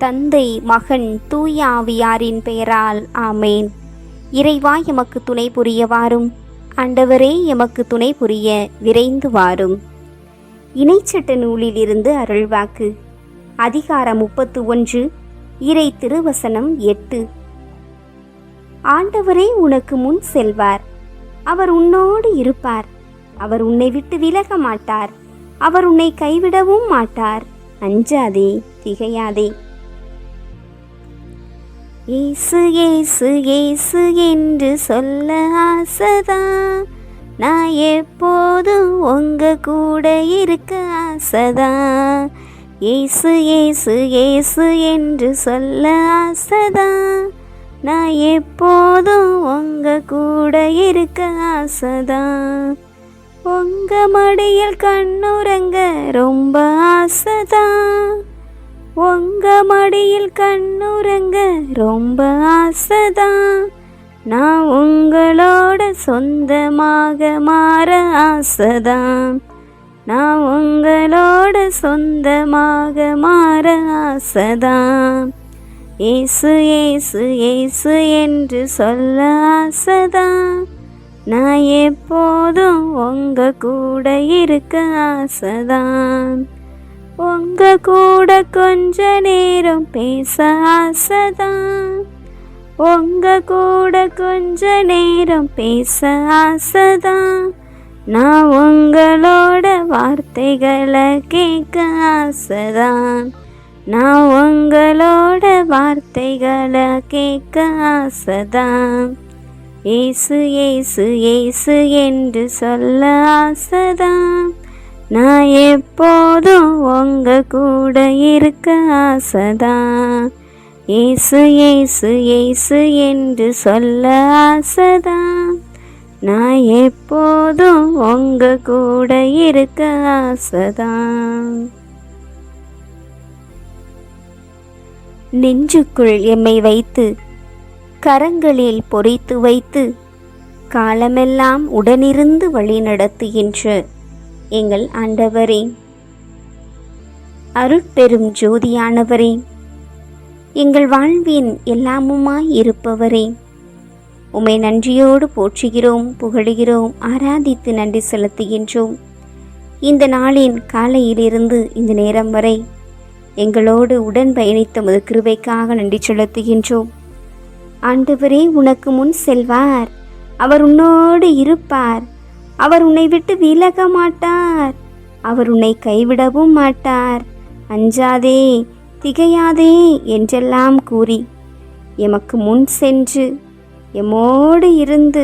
தந்தை மகன் தூய ஆவியாரின் பெயரால் ஆமேன். இறைவா எமக்கு துணை புரிய வாரும் ஆண்டவரே எமக்கு துணை புரிய விரைந்து வாரும். இணைச்சட்ட நூலிலிருந்து அருள்வாக்கு. அதிகாரம் முப்பத்து ஒன்று இறை திருவசனம் எட்டு. ஆண்டவரே உனக்கு முன் செல்வார். அவர் உன்னோடு இருப்பார். அவர் உன்னை விட்டு விலக மாட்டார். அவர் உன்னை கைவிடவும் மாட்டார். அஞ்சாதே திகையாதே. ஏசு ஏசு ஏசு என்று சொல்ல ஆசைதான் நான் எப்போதும் உங்க கூட இருக்க ஆசைதான் ஏசு ஏசு ஏசு என்று சொல்ல ஆசைதான் நான் எப்போதும் உங்க கூட இருக்க ஆசைதான் உங்க மடியில் கண்ணுறங்க ரொம்ப ஆசைதான் உங்க மடியில் கண்ணுறங்க ரொம்ப ஆசைதான். நான் உங்களோட சொந்தமாக மாற ஆசைதான். நான் உங்களோட சொந்தமாக மாற ஆசைதான். ஏசு ஏசு ஏசு என்று சொல்ல ஆசைதான். நான் எப்போதும் உங்க கூட இருக்க ஆசைதான். உங்க கூட கொஞ்ச நேரம் பேச ஆசைதான். உங்க கூட கொஞ்ச நேரம் பேச ஆசைதான். நான் உங்களோட வார்த்தைகளை கேட்க ஆசைதான். நான் உங்களோட வார்த்தைகளை கேட்க ஆசைதான். ஏசு ஏசு ஏசு என்று சொல்ல ஆசைதான். நான் எப்போதும் உங்க கூட இருக்க ஆசைதான். ஏசு ஏசு ஏசு என்று சொல்ல ஆசைதான். நான் எப்போதும் உங்க கூட இருக்க ஆசைதான். நெஞ்சுக்குள் எம்மை வைத்து கரங்களில் பொறித்து வைத்து காலமெல்லாம் உடனிருந்து வழிநடத்துகின்ற எங்கள் ஆண்டவரே. அருட்பெரும் ஜோதியானவரே எங்கள் வாழ்வின் எல்லாமுமாய் இருப்பவரே. உமை நன்றியோடு போற்றுகிறோம் புகழுகிறோம் ஆராதித்து நன்றி செலுத்துகின்றோம். இந்த நாளின் காலையிலிருந்து இந்த நேரம் வரை எங்களோடு உடன் பயணித்த முது கிருபைக்காக நன்றி செலுத்துகின்றோம். ஆண்டவரே உனக்கு முன் செல்வார். அவர் உன்னோடு இருப்பார். அவர் உன்னை விட்டு விலக மாட்டார். அவர் உன்னை கைவிடவும் மாட்டார். அஞ்சாதே திகையாதே என்றெல்லாம் கூறி எமக்கு முன் சென்று எம்மோடு இருந்து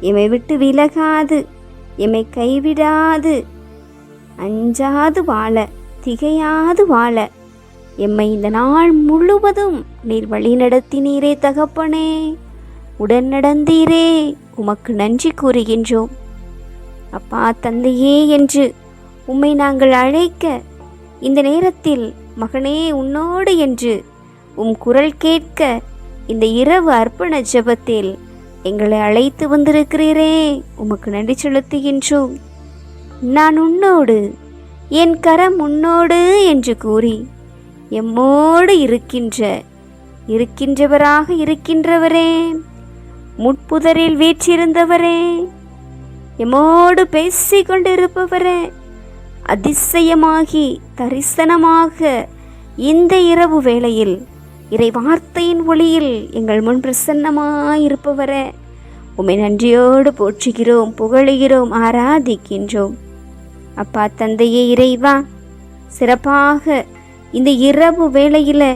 எம்மை விட்டு விலகாது எம்மை கைவிடாது. அஞ்சாது வாழ திகையாது வாழ எம்மை இந்த நாள் முழுவதும் நீர் வழி நடத்தினீரே தகப்பனே. உடன் நடந்தீரே உமக்கு நன்றி கூறுகின்றோம். அப்பா தந்தையே என்று உம்மை நாங்கள் அழைக்க இந்த நேரத்தில் மகனே உன்னோடு என்று உம் குரல் கேட்க இந்த இரவு அர்ப்பண ஜெபத்தில் எங்களை அழைத்து வந்திருக்கிறீரே. உமக்கு நன்றி செலுத்துகின்றோம். நான் உன்னோடு என் கரம் உன்னோடு என்று கூறி எம்மோடு இருக்கின்ற இருக்கின்றவராக இருக்கின்றவரே. முட்புதரில் வீற்றிருந்தவரே. எம்மோடு பேசி கொண்டிருப்பவரே அதிசயமாகி தரிசனமாக இந்த இரவு வேளையில் இறை வார்த்தையின் ஒளியில் எங்கள் முன் பிரசன்னமாயிருப்பவரே உம்மை நன்றியோடு போற்றுகிறோம் புகழுகிறோம் ஆராதிக்கின்றோம். அப்பா தந்தையே இறைவா சிறப்பாக இந்த இரவு வேளையில்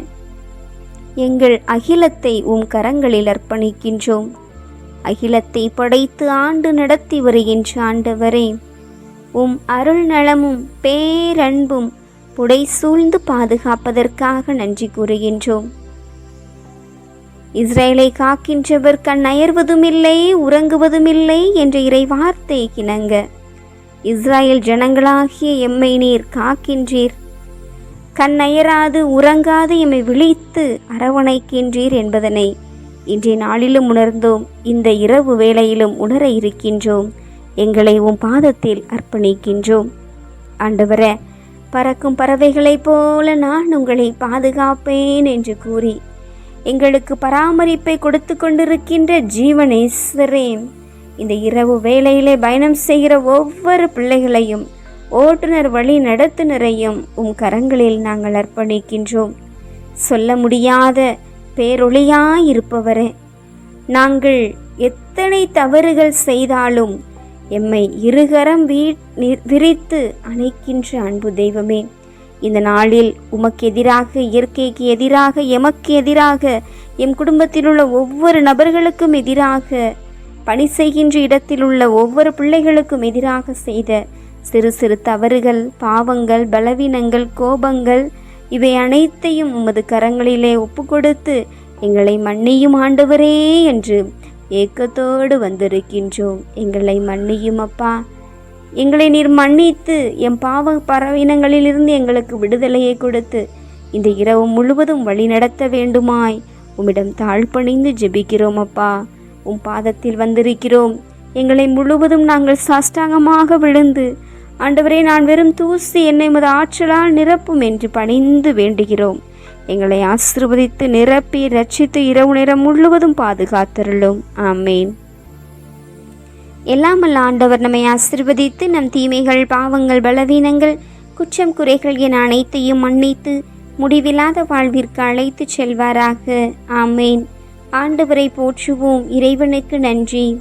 எங்கள் அகிலத்தை உம் கரங்களில் அர்ப்பணிக்கின்றோம். அகிலத்தை படைத்து ஆண்டு நடத்தி வருகின்ற ஆண்டவரே உம் அருள் நலமும் பேரன்பும் புடை சூழ்ந்து பாதுகாப்பதற்காக நன்றி கூறுகின்றோம். இஸ்ரேலை காக்கின்றவர் கண் அயர்வதுமில்லை உறங்குவதுமில்லை என்ற இறை வார்த்தை கிணங்க. இஸ்ரேல் ஜனங்களாகிய எம்மை நீர் காக்கின்றீர். கண் அயராது உறங்காது எம்மை விழித்து அரவணைக்கின்றீர் என்பதனை இன்றைய நாளிலும் உணர்ந்தோம் இந்த இரவு வேளையிலும் உணர இருக்கின்றோம் எங்களை உன் பாதத்தில் அர்ப்பணிக்கின்றோம். ஆண்டவர பறக்கும் பறவைகளைப் போல நான் உங்களை பாதுகாப்பேன் என்று கூறி எங்களுக்கு பராமரிப்பை கொடுத்து கொண்டிருக்கின்ற ஜீவனேஸ்வரே இந்த இரவு வேளையிலே பயணம் செய்கிற ஒவ்வொரு பிள்ளைகளையும் ஓட்டுநர் வழி நடத்துனரையும் உம் கரங்களில் நாங்கள் அர்ப்பணிக்கின்றோம். சொல்ல முடியாத பேரொளியாயிருப்பவரே நாங்கள் எத்தனை தவறுகள் செய்தாலும் எம்மை இருகரம் வீ விரித்து அணைக்கின்ற அன்பு தெய்வமே. இந்த நாளில் உமக்கு எதிராக இயற்கைக்கு எதிராக எமக்கு எதிராக எம் குடும்பத்தில் உள்ள ஒவ்வொரு நபர்களுக்கும் எதிராக பணி செய்கின்ற இடத்தில் உள்ள ஒவ்வொரு பிள்ளைகளுக்கும் எதிராக செய்த சிறு சிறு தவறுகள் பாவங்கள் பலவீனங்கள் கோபங்கள் இவை அனைத்தையும் உமது கரங்களிலே ஒப்புக்கொடுத்து எங்களை மன்னியும் ஆண்டவரே என்று ஏக்கத்தோடு வந்திருக்கின்றோம். எங்களை மன்னியும் அப்பா. எங்களை நீர் மன்னித்து என் பாவ பறவினங்களிலிருந்து எங்களுக்கு விடுதலையை கொடுத்து இந்த இரவு முழுவதும் வழி நடத்த வேண்டுமாய் உம்மிடம் தாழ்பணிந்து ஜெபிக்கிறோம் அப்பா. உம் பாதத்தில் வந்திருக்கிறோம். எங்களை முழுவதும் நாங்கள் சாஷ்டாங்கமாக விழுந்து ஆண்டவரே நான் வெறும் தூசி என்னை மது ஆற்றலால் நிரப்பும் என்று பணிந்து வேண்டுகிறோம். எங்களை ஆசிர்வதித்து நிரப்பி ரட்சித்து இரவு நேரம் முழுவதும் பாதுகாத்தருளும். ஆமேன். எல்லாமல்ல ஆண்டவர் நம்மை ஆசிர்வதித்து நம் தீமைகள் பாவங்கள் பலவீனங்கள் குற்றம் குறைகள் என அனைத்தையும் மன்னித்து முடிவில்லாத வாழ்விற்கு அழைத்துச் செல்வாராக. ஆமேன். ஆண்டவரை போற்றுவோம். இறைவனுக்கு நன்றி.